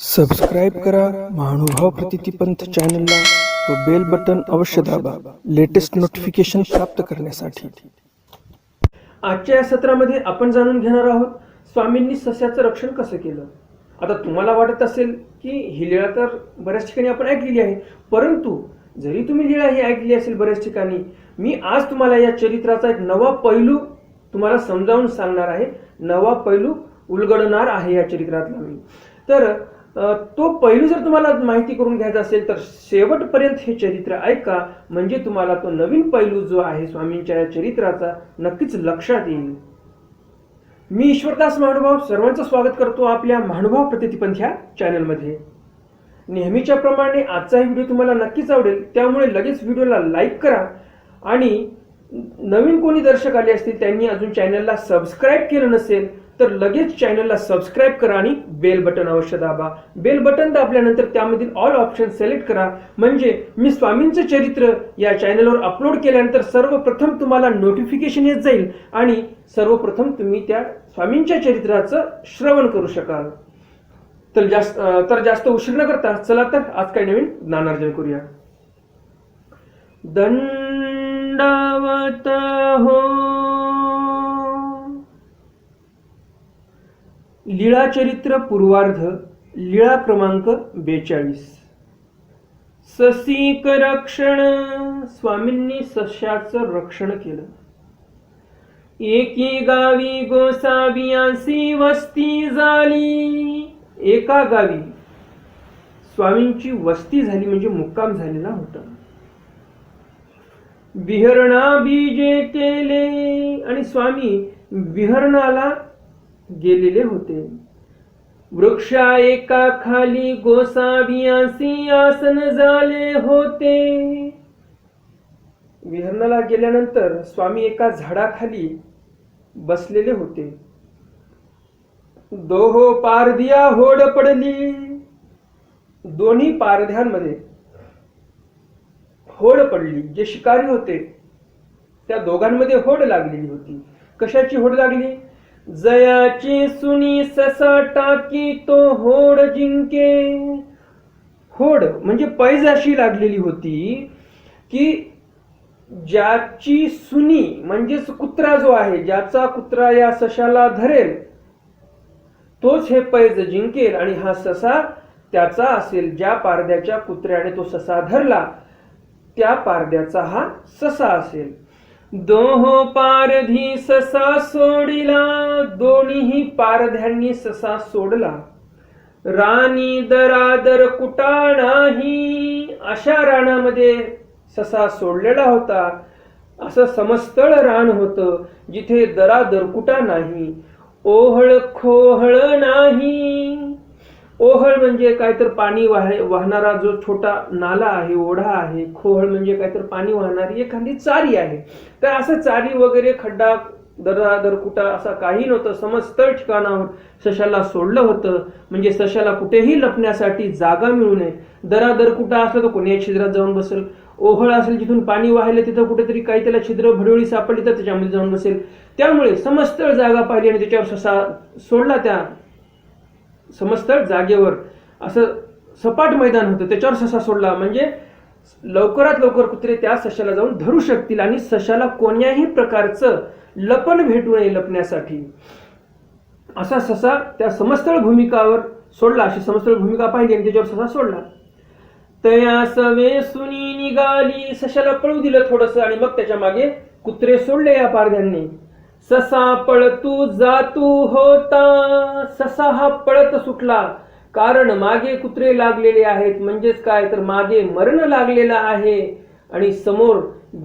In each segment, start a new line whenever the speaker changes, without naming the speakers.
Subscribe करा महानुभाव प्रतितीपंथ चॅनलला व बेल बटन अवश्य दाबा लेटेस्ट नोटिफिकेशन प्राप्त करण्यासाठी. आजच्या या सत्रामध्ये आपण जाणून घेणार आहोत स्वामींनी सस्याचं रक्षण कसं केलं? आता तुम्हाला वाटत असेल की ही लीळा तर बऱ्याच ठिकाणी आपण ऐकलेली आहे परंतु जरी तुम्ही लीळा ही ऐकली असेल बऱ्याच ठिकाणी मी आज तुम्हाला या चरित्राचा एक नवा पैलू तुम्हाला समजावून सांगणार आहे. नवा पैलू उलगडणार आहे या चरित्रातला मी. तर तो पैलू जर तुम्हाला माहिती करून घ्यायचा असेल तर शेवटपर्यंत हे चरित्र ऐका. म्हणजे तुम्हाला तो नवीन पैलू जो आहे स्वामींच्या या चरित्राचा नक्कीच लक्षात येईल. मी ईश्वरदास महानुभाव सर्वांचं स्वागत करतो आपल्या महानुभाव प्रतितीपंथ ह्या चॅनलमध्ये. नेहमीच्या प्रमाणे आजचा व्हिडिओ तुम्हाला नक्कीच आवडेल. त्यामुळे लगेच व्हिडिओला लाईक करा आणि नवीन कोणी दर्शक आले असतील त्यांनी अजून चॅनलला सबस्क्राईब केलं नसेल तर लगेच चॅनलला सबस्क्राईब करा आणि बेल बटन अवश्य दाबा. बेल बटन दाबल्यानंतर त्यामधील ऑल ऑप्शन सिलेक्ट करा. म्हणजे मी स्वामींचं चरित्र या चॅनलवर अपलोड केल्यानंतर सर्वप्रथम तुम्हाला नोटिफिकेशन येत जाईल आणि सर्वप्रथम तुम्ही त्या स्वामींच्या चरित्राचं श्रवण करू शकाल. तर जास्त तर जास्त उशीर न करता चला तर आज काही नवीन ज्ञानार्जन करूया. दंडवत हो लीळा चरित्र पूर्वार्ध लीळा क्रमांक बेचाळीस. ससीक रक्षण स्वामींनी सस्याचं रक्षण केलं. एकी गावी गोसावियांसी वस्ती झाली. एका गावी स्वामींची वस्ती झाली म्हणजे मुक्काम झालेला होता. विहरणा बीजे केले आणि स्वामी विहरणाला गेलेले होते. वृक्षा एका खाली गोसावियासी आसन झाले होते. विहरणाला गेल्यानंतर स्वामी एका झाडाखाली बसलेले होते. दोहो पारधिया होड पडली. दोन्ही पारध्यांमध्ये होड पडली. जे शिकारी होते त्या दोघांमध्ये होड लागलेली होती. कशाची होड लागली? जयाची सुनी ससा टाकी तो होड जिंके. होड म्हणजे पैज अशी लागलेली होती की ज्याची सुनी म्हणजेच कुत्रा जो आहे ज्याचा कुत्रा या सशाला धरेल तोच हे पैज जिंकेल आणि हा ससा त्याचा असेल. ज्या पारद्याच्या कुत्र्याने तो ससा धरला त्या पारद्याचा हा ससा असेल. दोहो पारधी ससा सोडिला दोन्हीही पारध्यांनी ससा सोडला. राणी दरादर कुटा नाही अशा रानामध्ये ससा सोडलेला होता. असं समस्तळ रान होतं जिथे दरादर कुटा नाही. ओहळ खोहळ नाही. ओहळ म्हणजे काय तर पाणी वाह वाहणारा जो छोटा नाला आहे ओढा आहे खोहळ म्हणजे काय तर पाणी वाहणारी एखादी चारी आहे. तर असं चारी वगैरे खड्डा दरा कुटा असा काही नव्हतं. समस्तळ ठिकाणावर सशाला सोडलं होतं. म्हणजे सशाला कुठेही लपण्यासाठी जागा मिळू नये. दरा दरकुटा असलं तर कोणी छिद्रात जाऊन बसेल? ओहळ असेल जिथून पाणी वाहिलं तिथं कुठेतरी काही त्याला छिद्र भडवळी सापडली तर त्याच्यामध्ये जाऊन बसेल. त्यामुळे समस्तळ जागा पाहिली आणि त्याच्यावर ससा सोडला त्या समस्तळ जागेवर. असं सपाट मैदान होतं. त्याच्यावर ससा सोडला. म्हणजे लवकरात लवकर कुत्रे त्या सशाला जाऊन धरू शकतील आणि सशाला कोण्याही प्रकारचं लपण भेटू नये लपण्यासाठी. असा ससा त्या समस्तळ भूमिकावर सोडला अशी समस्तळ भूमिका पाहिली आणि त्याच्यावर ससा सोडला. तया सवे सुनी निघाली सशाला पळू दिलं थोडस आणि मग त्याच्यामागे कुत्रे सोडले या पारध्यांनी. ससा पळतू जातू होता ससा हा पळत सुटला. कारण मागे कुत्रे लागलेले आहेत म्हणजेच काय? तर मागे मरण लागलेलं आहे. आणि समोर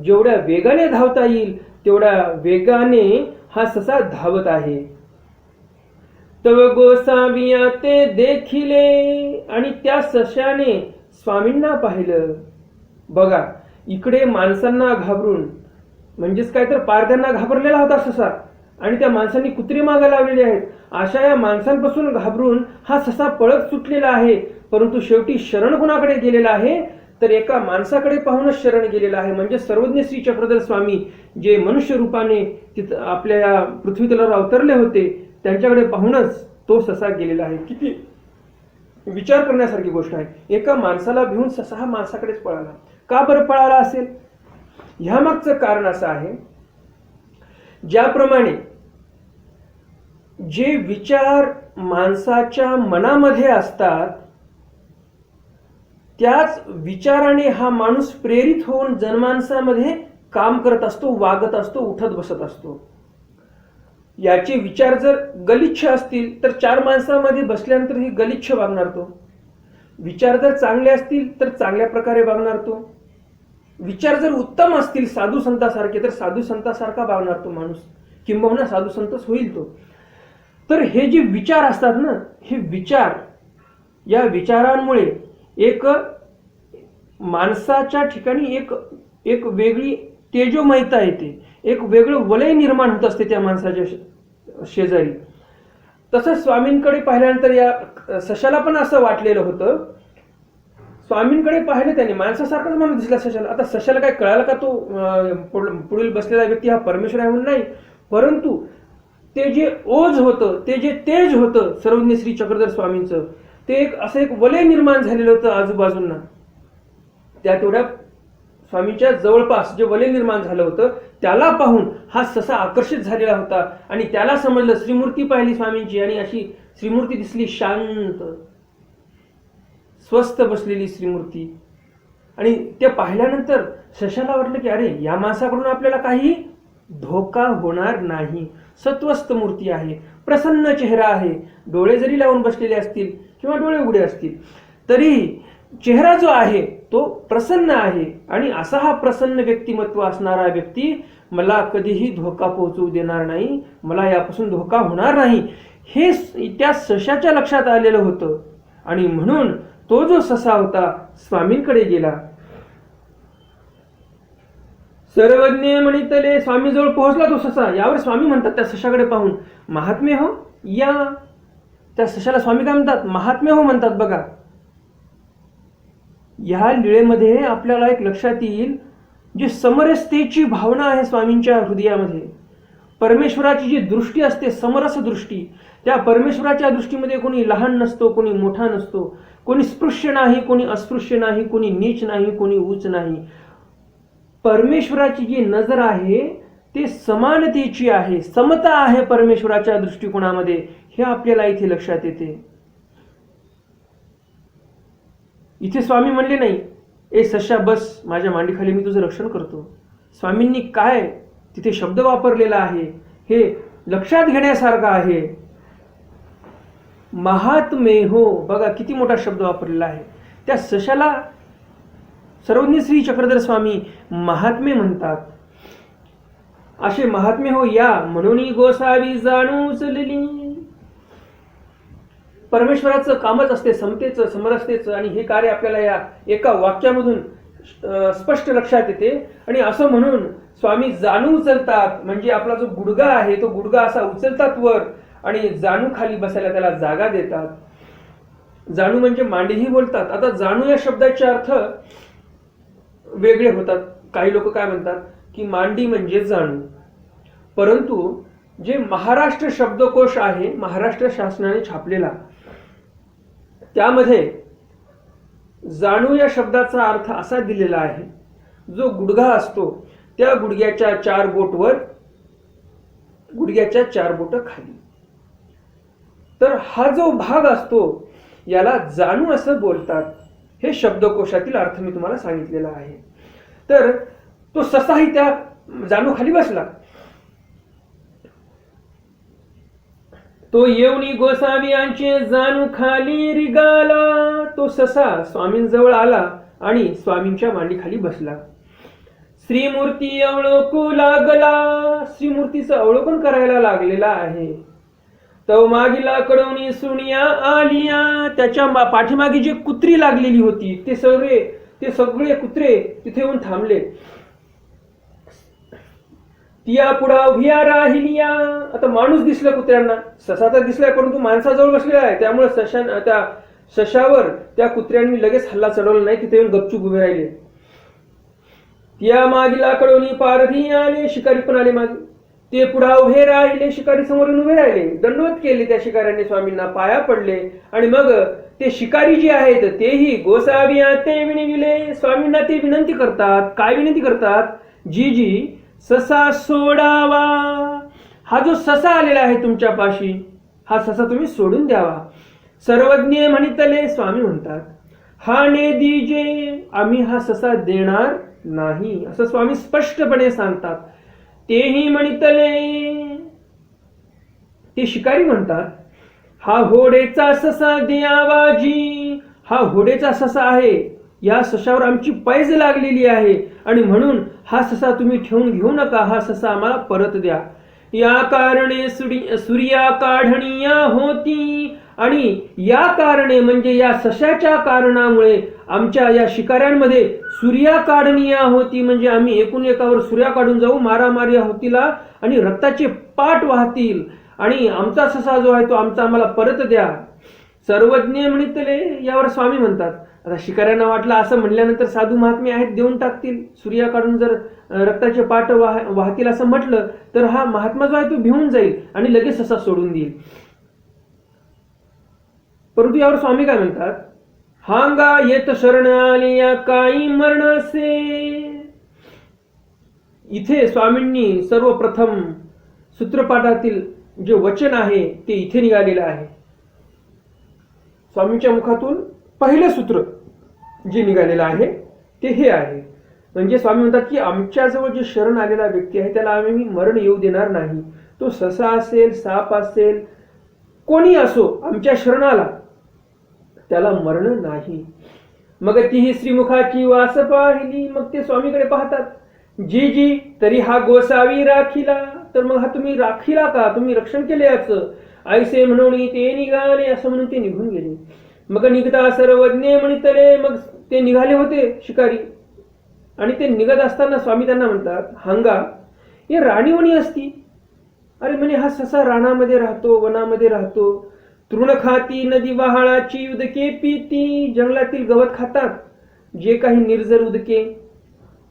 जेवढ्या वेगाने धावता येईल तेवढ्या वेगाने हा ससा धावत आहे. तव गोसाविया ते देखिले आणि त्या सशाने स्वामींना पाहिलं. बघा इकडे माणसांना घाबरून म्हणजेच काय तर पारध्यांना घाबरलेला होता ससा आणि त्या माणसांनी कुत्री मागे लावलेली आहेत. अशा या माणसांपासून घाबरून हा ससा पळत सुटलेला आहे परंतु शेवटी शरण कुणाकडे गेलेला आहे तर एका माणसाकडे पाहूनच शरण गेलेला आहे. म्हणजे सर्वज्ञ श्री चक्रधर स्वामी जे मनुष्य रूपाने तिथं आपल्या या पृथ्वीतलावर अवतरले होते त्यांच्याकडे पाहूनच तो ससा गेलेला आहे. किती विचार करण्यासारखी गोष्ट आहे. एका माणसाला भिवून ससा हा माणसाकडेच पळाला. का बरं पळाला असेल? ह्या मागचं कारण असं आहे ज्याप्रमाणे जे विचार माणसाच्या मनामध्ये असतात त्याच विचाराने हा माणूस प्रेरित होऊन जनमानसामध्ये काम करत असतो वागत असतो उठत बसत असतो. याचे विचार जर गलिच्छ असतील तर चार माणसामध्ये बसल्यानंतर ही गलिच्छ वागणार तो. विचार जर चांगले असतील तर चांगल्या प्रकारे वागणार तो. विचार जर उत्तम असतील साधू संतासारखे तर साधू संतासारखा वागणार तो माणूस. किंबहुना साधू संतच होईल तो. तर हे जे विचार असतात ना हे विचार या विचारांमुळे एक माणसाच्या ठिकाणी एक एक वेगळी तेजोमयता येते. एक वेगळं वलय निर्माण होत असते त्या माणसाच्या शेजारी. तसंच स्वामींकडे पाहिल्यानंतर या सशाला पण असं वाटलेलं होतं. स्वामींकडे पाहिलं त्याने माणसासारखाच माणूस दिसला सशाला. आता सशाला काय कळालं का तो पुढ- पुढील बसलेला व्यक्ती हा परमेश्वर आहे म्हणून नाही. परंतु ते जे ओझ होतं ते जे तेज होतं सर्वज्ञ श्री चक्रधर स्वामींचं ते एक असं एक वलय निर्माण झालेलं होतं आजूबाजूंना. त्या तेवढ्या स्वामीच्या जवळपास जे वलय निर्माण झालं होतं त्याला पाहून हा ससा आकर्षित झालेला होता आणि त्याला समजलं श्रीमूर्ती पाहिली स्वामींची आणि अशी श्रीमूर्ती दिसली शांत. स्वस्थ बसलेली श्रीमूर्ती. आणि ते पाहिल्यानंतर शशाला वाटलं की अरे या माणसाकडून आपल्याला काही धोका होणार नाही. सत्वस्त मूर्ती आहे. प्रसन्न चेहरा आहे. डोळे जरी लावून बसलेले असतील किंवा डोळे उघडे असतील. तरी चेहरा जो आहे तो प्रसन्न आहे. आणि असा हा प्रसन्न व्यक्तिमत्व असणारा व्यक्ती मला कधीही धोका पोहोचवू देणार नाही मला यापासून धोका होणार नाही. हे त्या सशाच्या लक्षात आलेलं होतं. आणि म्हणून तो जो ससा होता स्वामींकडे गेला. सर्वज्ञ म्हणितले स्वामीजवळ पोहोचला तो ससा. यावर स्वामी म्हणतात त्या सशाकडे पाहून महात्मे हो या त्या सशाला स्वामी काय म्हणतात? महात्म्य हो म्हणतात बघा. या लिळेमध्ये आपल्याला एक लक्षात येईल जी समरसतेची भावना आहे स्वामींच्या हृदयामध्ये. परमेश्वराची जी दृष्टी असते समरस दृष्टी त्या परमेश्वराच्या दृष्टीमध्ये कोणी लहान नसतो कोणी मोठा नसतो कोणी स्पृश्य नाही कोणी अस्पृश्य नाही कोणी नीच नाही कोणी उच नाही. परमेश्वराची जी नजर आहे ते समानतेची आहे समता आहे परमेश्वराच्या दृष्टिकोनामध्ये. हे आपल्याला इथे लक्षात येते. इथे स्वामी म्हणले नाही ए सशा बस माझ्या मांडीखाली मी तुझं रक्षण करतो. स्वामींनी काय तिथे शब्द वापरलेला आहे हे लक्षात घेण्यासारखं आहे. महात्मे हो. बघा किती मोठा शब्द वापरलेला आहे. त्या सशाला सर्वज्ञ श्री चक्रधर स्वामी महात्मे म्हणतात. असे महात्मे हो या म्हणून गोसावी जाणू चलली परमेश्वराचं कामच असते समतेचं समरसतेचं आणि हे कार्य आपल्याला या एका वाक्यामधून स्पष्ट लक्षात येते. आणि असं म्हणून स्वामी जाणू उचलतात म्हणजे आपला जो गुडगा आहे तो गुडगा असा उचलतात वर आणि जाणू खाली बसायला त्याला जागा देतात. जाणू म्हणजे मांडीही बोलतात. आता जाणू या शब्दाचे अर्थ वेगळे होतात. काही लोक काय म्हणतात की मांडी म्हणजे जाणू. परंतु जे महाराष्ट्र शब्दकोश आहे महाराष्ट्र शासनाने छापलेला त्यामध्ये जाणू या शब्दाचा अर्थ असा दिलेला आहे. जो गुडघा असतो त्या गुडघ्याच्या चार बोटवर गुडघ्याच्या चार बोट खाली. तर हा जो भाग असतो याला जाणू असं बोलतात. हे शब्दकोशातील अर्थ मी तुम्हाला सांगितलेला आहे. तर तो ससाही त्या जाणू खाली बसला. तो येऊनी गोसावी जाणू खाली रिगाला. तो ससा स्वामींजवळ आला आणि स्वामींच्या मांडीखाली बसला. श्रीमूर्ती अवळोकू लागला. श्रीमूर्तीचं अवलोकन करायला लागलेला आहे. तो मागीला कडवणी सुनिया आलिया. त्याच्या पाठीमागे जी कुत्री लागलेली होती ते सगळे ते सगळे कुत्रे तिथे येऊन थांबले. तिया पुढा उभिया राहिलिया आता माणूस दिसला कुत्र्यांना. ससा तर दिसलाय परंतु माणसाजवळ बसलेला आहे. त्यामुळे सशान त्या सशावर त्या कुत्र्यांनी लगेच हल्ला चढवला नाही तिथे येऊन गपचूप उभे राहिले. तिया मागीला कळवली पारधी आले शिकारी पण आले मागे. ते पुढा उभे राहिले शिकारी समोरून उभे राहिले. दंडवत केले त्या शिकाऱ्यांनी स्वामींना पाया पडले. आणि मग ते शिकारी जे आहेत तेही गोसावी ते विणविले. स्वामींना ते विनंती करतात. काय विनंती करतात? जी जी ससा सोडावा. हा जो ससा आलेला आहे तुमच्या पाशी हा ससा तुम्ही सोडून द्यावा. सर्वज्ञ म्हणितले स्वामी म्हणतात हा ने दीजे आम्ही हा ससा देणार नाही. असं स्वामी स्पष्टपणे सांगतात. तेही म्हणितले ते शिकारी म्हणतात हा होडेचा ससा द्यावाजी हा होडेचा ससा आहे. या सशावर आमची पैज लागलेली आहे. आणि म्हणून हा ससा तुम्ही ठेवून घेऊ नका. हा ससा आम्हाला परत द्या. या कारणे सूर्या काढणीया होती. आणि या कारणे म्हणजे या सशाच्या कारणामुळे आमच्या या शिकाऱ्यांमध्ये सूर्या काढणीया होती. म्हणजे आम्ही एकूण एकावर सूर्या काढून जाऊ मारामारी होतीला आणि रक्ताचे पाठ वाहतील. आणि आमचा ससा जो आहे तो आमचा आम्हाला परत द्या. सर्वज्ञ म्हणितले यावर स्वामी म्हणतात. आता शिकाऱ्यांना वाटलं असं म्हणल्यानंतर साधू महात्मे आहेत देऊन टाकतील. सूर्या काढून जर रक्ताचे पाठ वाह वाहतील असं म्हटलं तर हा महात्मा जो आहे तो भिवून जाईल आणि लगेच असा सोडून देईल. परंतु यावर स्वामी काय म्हणतात? हांगा येत शरण आली या काही मरण असे इथे स्वामींनी सर्वप्रथम सूत्रपाठातील जे वचन आहे ते इथे निघालेलं आहे. स्वामींच्या मुखातून पहिलं सूत्र जे निघालेलं आहे ते हे आहे. म्हणजे स्वामी म्हणतात की आमच्याजवळ जे शरण आलेला व्यक्ती आहे त्याला आम्ही मरण येऊ देणार नाही. तो ससा असेल साप असेल कोणी असो आमच्या शरणाला त्याला मरण नाही. मग तीही श्रीमुखाची वास पाहिली मग ते स्वामीकडे पाहतात. जी जी तरी हा गोसावी राखीला तर मग हा तुम्ही राखीला का? तुम्ही रक्षण केले याचं? आईसे म्हणून ते निघाले असं म्हणून ते निघून गेले. मग निघता सर्वज्ञ म्हणितले मग ते निघाले होते शिकारी. आणि ते निघत असताना स्वामी त्यांना म्हणतात हंगा हे राणीवणी असती. अरे म्हणे हा ससा रानामध्ये राहतो वनामध्ये राहतो. तृण खाती नदी वहाळाची उदके पिती जंगलातील गवत खातात. जे काही निर्जर उदके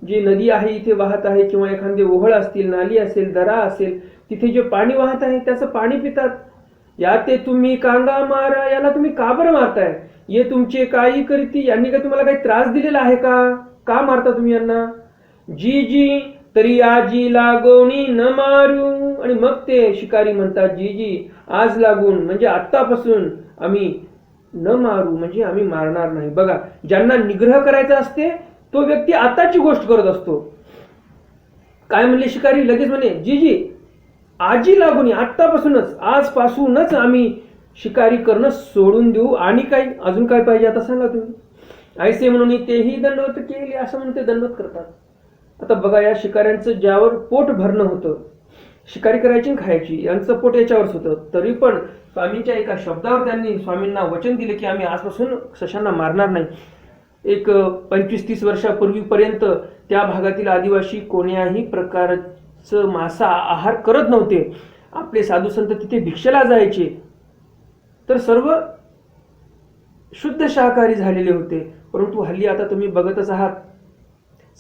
जी नदी आहे इथे वाहत आहे किंवा एखादे ओहळ असतील नाली असेल दरा असेल तिथे जे पाणी वाहत आहे त्याचं पाणी पितात. या ते तुम्ही कांदा मारा याला तुम्ही का बरं मारताय? ये तुमचे काही करती यांनी काय तुम्हाला काही त्रास दिलेला आहे का? का मारता तुम्ही यांना? जी जी तरी आजी लागोनी न मारू. आणि मग ते शिकारी म्हणतात जी जी आज लागून म्हणजे आत्तापासून आम्ही न मारू म्हणजे आम्ही मारणार नाही. बघा ज्यांना निग्रह करायचा असते तो व्यक्ती आताची गोष्ट करत असतो. काय म्हणले शिकारी? लगेच म्हणे जी जी आजी लागून आत्तापासूनच आजपासूनच आम्ही शिकारी करणं सोडून देऊ. आणि काही अजून काय पाहिजे आता सांगा तुम्ही. ऐसे म्हणून तेही दंडवत केले असं म्हणून ते दंडवत करतात. आता बघा या शिकाऱ्यांचं ज्यावर पोट भरणं होतं शिकारी करायची आणि खायची यांचं पोट याच्यावरच होतं. तरी पण स्वामींच्या एका शब्दावर त्यांनी स्वामींना वचन दिले की आम्ही आजपासून सशांना मारणार नाही. एक पंचवीस तीस वर्षापूर्वीपर्यंत त्या भागातील आदिवासी कोण्याही प्रकार प्रकारचं मासा आहार करत नव्हते. आपले साधू संत तिथे भिक्षेला जायचे. तर सर्व शुद्ध शाकाहारी झालेले होते. परंतु हल्ली आता तुम्ही बघतच आहात.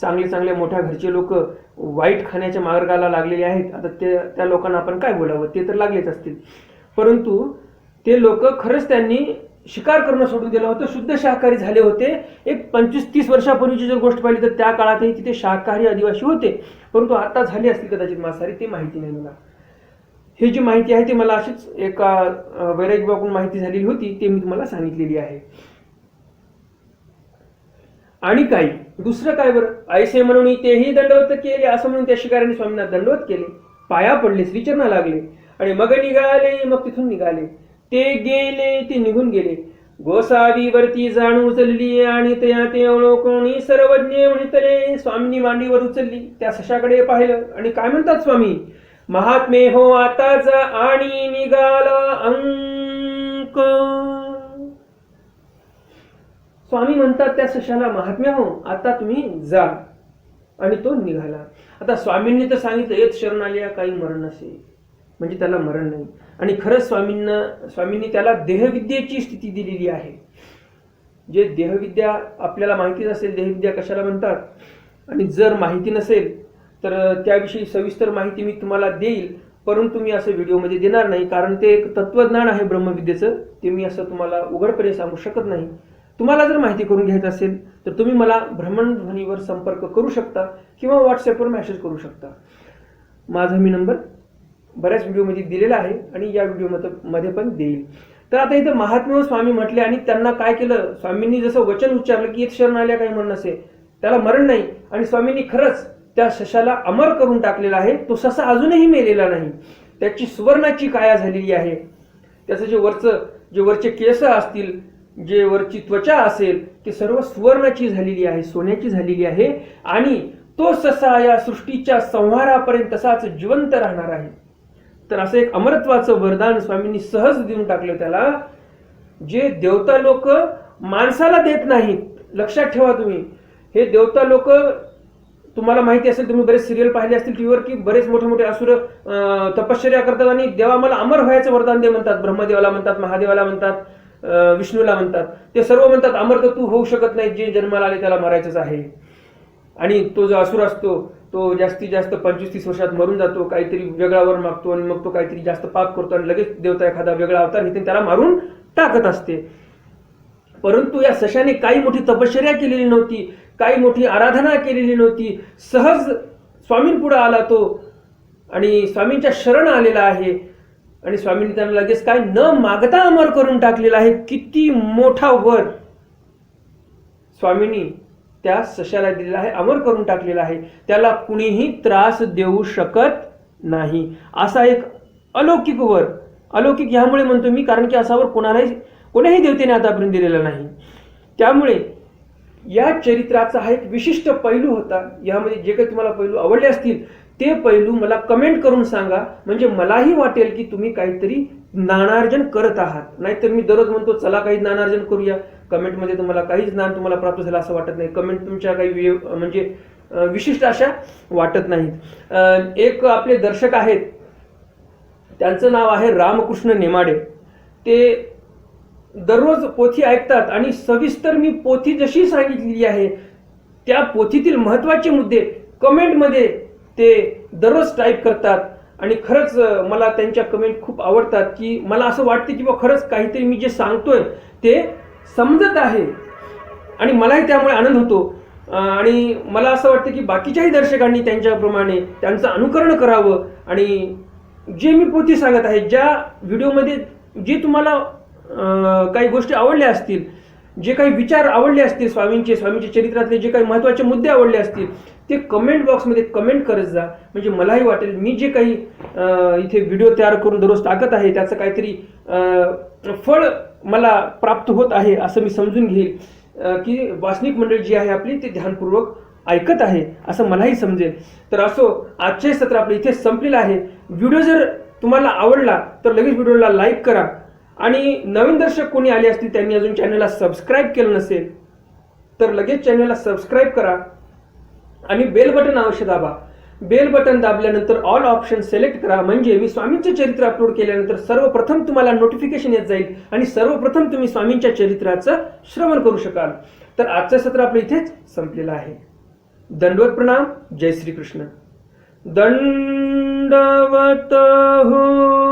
चांगले चांगले मोठ्या घरचे लोक वाईट खाण्याच्या मार्गाला लागलेले आहेत. आता ते त्या लोकांना आपण काय बोलावं? ते तर लागलेच असतील. परंतु ते लोक खरंच त्यांनी शिकार करणं सोडून दिलं होतं शुद्ध शाकाहारी झाले होते. एक पंचवीस तीस वर्षापूर्वीची जर गोष्ट पाहिली तर त्या काळातही तिथे शाकाहारी आदिवासी होते. परंतु आता झाली असतील कदाचित मांसाहारी ते माहिती नाही मला. ही जी माहिती आहे ती मला अशीच एका अं, माहिती झालेली होती ते मी तुम्हाला सांगितलेली आहे. आणि काही दुसरं काय बरं? ऐसे म्हणून तेही दंडवत केले असं म्हणून त्या शिकाऱ्यांनी स्वामींना दंडवत केले. पाया पडले श्रीचरणा लागले. आणि मग निघाले मग तिथून निघाले. ते गेले ते निघून गेले. गोसावी वरती जाणू उचलली आणि त्या ते ओळखणी सर्वज्ञ म्हणतले स्वामींनी मांडीवर उचलली. त्या सशाकडे पाहिलं आणि काय म्हणतात स्वामी? महात्मे हो आताच आणि निघाला अंक. स्वामी म्हणतात त्या सशाला महात्म्या हो आता तुम्ही जा. आणि तो निघाला. आता स्वामींनी तर सांगितलं येत शरण आल्या काही मरण नसे. म्हणजे त्याला मरण नाही. आणि खरंच स्वामींना स्वामींनी त्याला देहविद्येची स्थिती दिलेली आहे. जे देहविद्या आपल्याला माहितीच असेल देहविद्या कशाला म्हणतात? आणि जर माहिती नसेल तर त्याविषयी सविस्तर माहिती मी तुम्हाला देईल परंतु मी असं व्हिडिओमध्ये देणार नाही कारण ते एक तत्वज्ञान आहे ब्रह्मविद्येचं. ते मी असं तुम्हाला उघडपणे सांगू शकत नाही. तुम्हाला जर माहिती करून घ्यायचं असेल तर तुम्ही मला भ्रमणध्वनीवर संपर्क करू शकता किंवा व्हॉट्सअपवर मेसेज करू शकता. माझा मी नंबर बऱ्याच व्हिडिओमध्ये दिलेला आहे आणि या व्हिडिओमध्ये मध्ये पण देईल. तर आता इथं महात्मा स्वामी म्हटले आणि त्यांना काय केलं? स्वामींनी जसं वचन उच्चारलं की येत शरण आल्या काही म्हणणं असे? त्याला मरण नाही आणि स्वामींनी खरंच त्या सशाला अमर करून टाकलेला आहे. तो ससा अजूनही मेलेला नाही. त्याची सुवर्णाची काया झालेली आहे. त्याचं जे वरचं जे वरचे केस असतील जे वरची त्वचा असेल ते सर्व सुवर्णाची झालेली आहे सोन्याची झालेली आहे. आणि तो ससा या सृष्टीच्या संहारापर्यंत तसाच जिवंत राहणार आहे. तर असं एक अमरत्वाचं वरदान स्वामींनी सहज देऊन टाकलं त्याला जे देवता लोक माणसाला देत नाहीत लक्षात ठेवा तुम्ही. हे देवता लोक तुम्हाला माहिती असेल तुम्ही बरेच सिरियल पाहिले असतील टीव्हीवर की बरेच मोठे मोठे असुर तपश्चर्या करतात आणि देवा मला अमर व्हायचं वरदान दे म्हणतात. ब्रह्मदेवाला म्हणतात महादेवाला म्हणतात विष्णूला म्हणतात. ते सर्व म्हणतात अमर तर तू होऊ शकत नाही जे जन्माला आले त्याला मरायचंच आहे. आणि तो जो असुर असतो तो जास्तीत जास्त पंचवीस तीस वर्षात मरून जातो काहीतरी वेगळा वर मागतो आणि मग तो काहीतरी जास्त पाप करतो आणि लगेच देवता एखादा वेगळा अवतार घेते त्याला मारून टाकत असते. परंतु या सशाने काही मोठी तपश्चर्या केलेली नव्हती काही मोठी आराधना केलेली नव्हती. सहज स्वामींपुढे आला तो आणि स्वामींच्या शरण आलेला आहे. आणि स्वामींनी त्यांना लगेच काय न मागता अमर करून टाकलेला आहे. किती मोठा वर स्वामींनी त्या सशाला दिलेला आहे अमर करून टाकलेला आहे. त्याला कुणीही त्रास देऊ शकत नाही. असा एक अलौकिक वर अलौकिक ह्यामुळे म्हणतो मी कारण की असा वर कोणालाही कोणीही देवतेने आतापर्यंत दिलेला नाही. त्यामुळे या चरित्राचा हा एक विशिष्ट पैलू होता. यामध्ये जे काही तुम्हाला पैलू आवडले असतील ते पैलू मला कमेंट करून सांगा. म्हणजे मलाही वाटेल की तुम्ही काहीतरी ज्ञानार्जन करत आहात. नाहीतर मी दररोज म्हणतो चला काही ज्ञानार्जन करूया. कमेंटमध्ये तुम्हाला काहीच ज्ञान तुम्हाला प्राप्त झालं असं वाटत नाही. कमेंट तुमच्या काही म्हणजे विशिष्ट अशा वाटत नाहीत. एक आपले दर्शक आहेत. त्यांचं नाव आहे रामकृष्ण नेमाडे. ते दररोज पोथी ऐकतात आणि सविस्तर मी पोथी जशी सांगितलेली आहे त्या पोथीतील महत्त्वाचे मुद्दे कमेंटमध्ये ते दररोज टाईप करतात. आणि खरंच मला त्यांच्या कमेंट खूप आवडतात की मला असं वाटतं की बा खरंच काहीतरी मी जे सांगतोय ते समजत आहे. आणि मलाही त्यामुळे आनंद होतो. आणि मला असं वाटतं की बाकीच्याही दर्शकांनी त्यांच्याप्रमाणे त्यांचं अनुकरण करावं. आणि जे मी पोथी सांगत आहे ज्या व्हिडिओमध्ये जे तुम्हाला काही गोष्टी आवडल्या असतील जे काही विचार आवडले असतील स्वामींचे स्वामींच्या चरित्रातले जे काही महत्त्वाचे मुद्दे आवडले असतील ते कमेंट बॉक्समध्ये कमेंट करत जा. म्हणजे मलाही वाटेल मी जे काही इथे व्हिडिओ तयार करून दररोज टाकत आहे त्याचं काहीतरी फळ मला प्राप्त होत आहे असं मी समजून घेईल. की वासनिक मंडळी जी आहे आपली ते ध्यानपूर्वक ऐकत आहे असं मलाही समजेल. तर असो आजचे सत्र आपलं इथे संपलेलं आहे. व्हिडिओ जर तुम्हाला आवडला तर लगेच व्हिडिओला लाईक करा. आणि नवीन दर्शक कोणी आले असतील त्यांनी अजून चॅनलला सबस्क्राईब केलं नसेल तर लगेच चॅनलला सबस्क्राईब करा. आणि बेल बटन अवश्य दाबा. बेल बटन दाबल्यानंतर ऑल ऑप्शन सिलेक्ट करा. म्हणजे मी स्वामींचे चरित्र अपलोड केल्यानंतर सर्वप्रथम तुम्हाला नोटिफिकेशन येत जाईल आणि सर्वप्रथम तुम्ही स्वामींच्या चरित्राचं श्रवण करू शकाल. तर आजचं सत्र आपलं इथेच संपलेलं आहे. दंडवत प्रणाम. जय श्री कृष्ण दंडवत हो